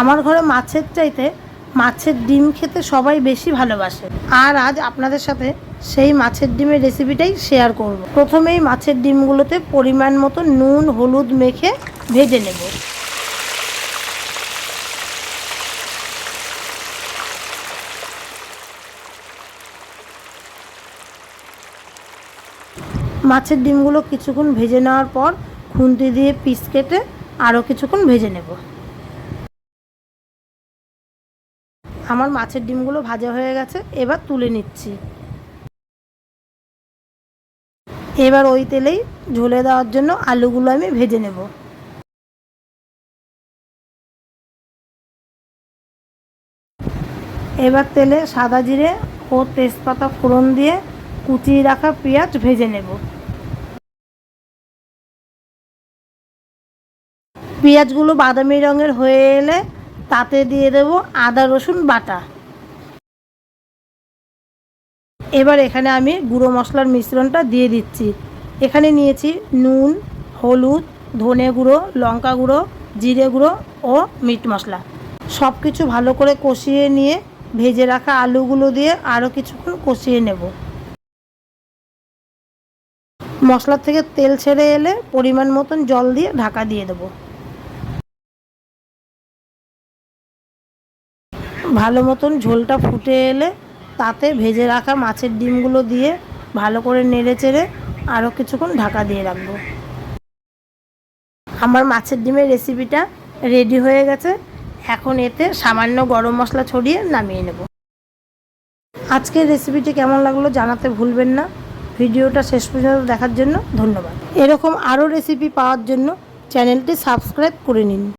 আমার ঘরে মাছের চাইতে মাছের ডিম খেতে সবাই বেশি ভালোবাসে। আর আজ আপনাদের সাথে সেই মাছের ডিমের রেসিপিটাই শেয়ার করব। প্রথমেই মাছের ডিমগুলোতে পরিমাণ মতো নুন, হলুদ মেখে ভেজে নেব। মাছের ডিমগুলো কিছুক্ষণ ভেজে নেওয়ার পর খুন্তি দিয়ে পিস কেটে আরও কিছুক্ষণ ভেজে নেব। আমার মাছের ডিমগুলো ভাজা হয়ে গেছে, এবার তুলে নিচ্ছি। এবার ওই তেলেই ঝোলে দেওয়ার জন্য আলুগুলো আমি ভেজে নেব। এবার তেলে সাদা জিরে ও তেজপাতা ফোড়ন দিয়ে কুচিয়ে রাখা পেঁয়াজ ভেজে নেব। পেঁয়াজগুলো বাদামি রঙের হয়ে এলে তাতে দিয়ে দেব আদা, রসুন, বাটা। এবার এখানে আমি গুঁড়ো মশলার মিশ্রণটা দিয়ে দিচ্ছি। এখানে নিয়েছি নুন, হলুদ, ধনে গুঁড়ো, লঙ্কা গুঁড়ো, জিরে গুঁড়ো ও মিট মশলা। সব কিছু ভালো করে কষিয়ে নিয়ে ভেজে রাখা আলুগুলো দিয়ে আরও কিছুক্ষণ কষিয়ে নেব। মশলার থেকে তেল ছেড়ে এলে পরিমাণ মতন জল দিয়ে ঢাকা দিয়ে দেবো। ভালো মতন ঝোলটা ফুটে এলে তাতে ভেজে রাখা মাছের ডিমগুলো দিয়ে ভালো করে নেড়ে চেড়ে আরও কিছুক্ষণ ঢাকা দিয়ে রাখব। আমার মাছের ডিমের রেসিপিটা রেডি হয়ে গেছে। এখন এতে সামান্য গরম মশলা ছড়িয়ে নামিয়ে নেব। আজকের রেসিপিটি কেমন লাগল জানাতে ভুলবেন না। ভিডিওটা শেষ পর্যন্ত দেখার জন্য ধন্যবাদ। এরকম আরও রেসিপি পাওয়ার জন্য চ্যানেলটি সাবস্ক্রাইব করে নিন।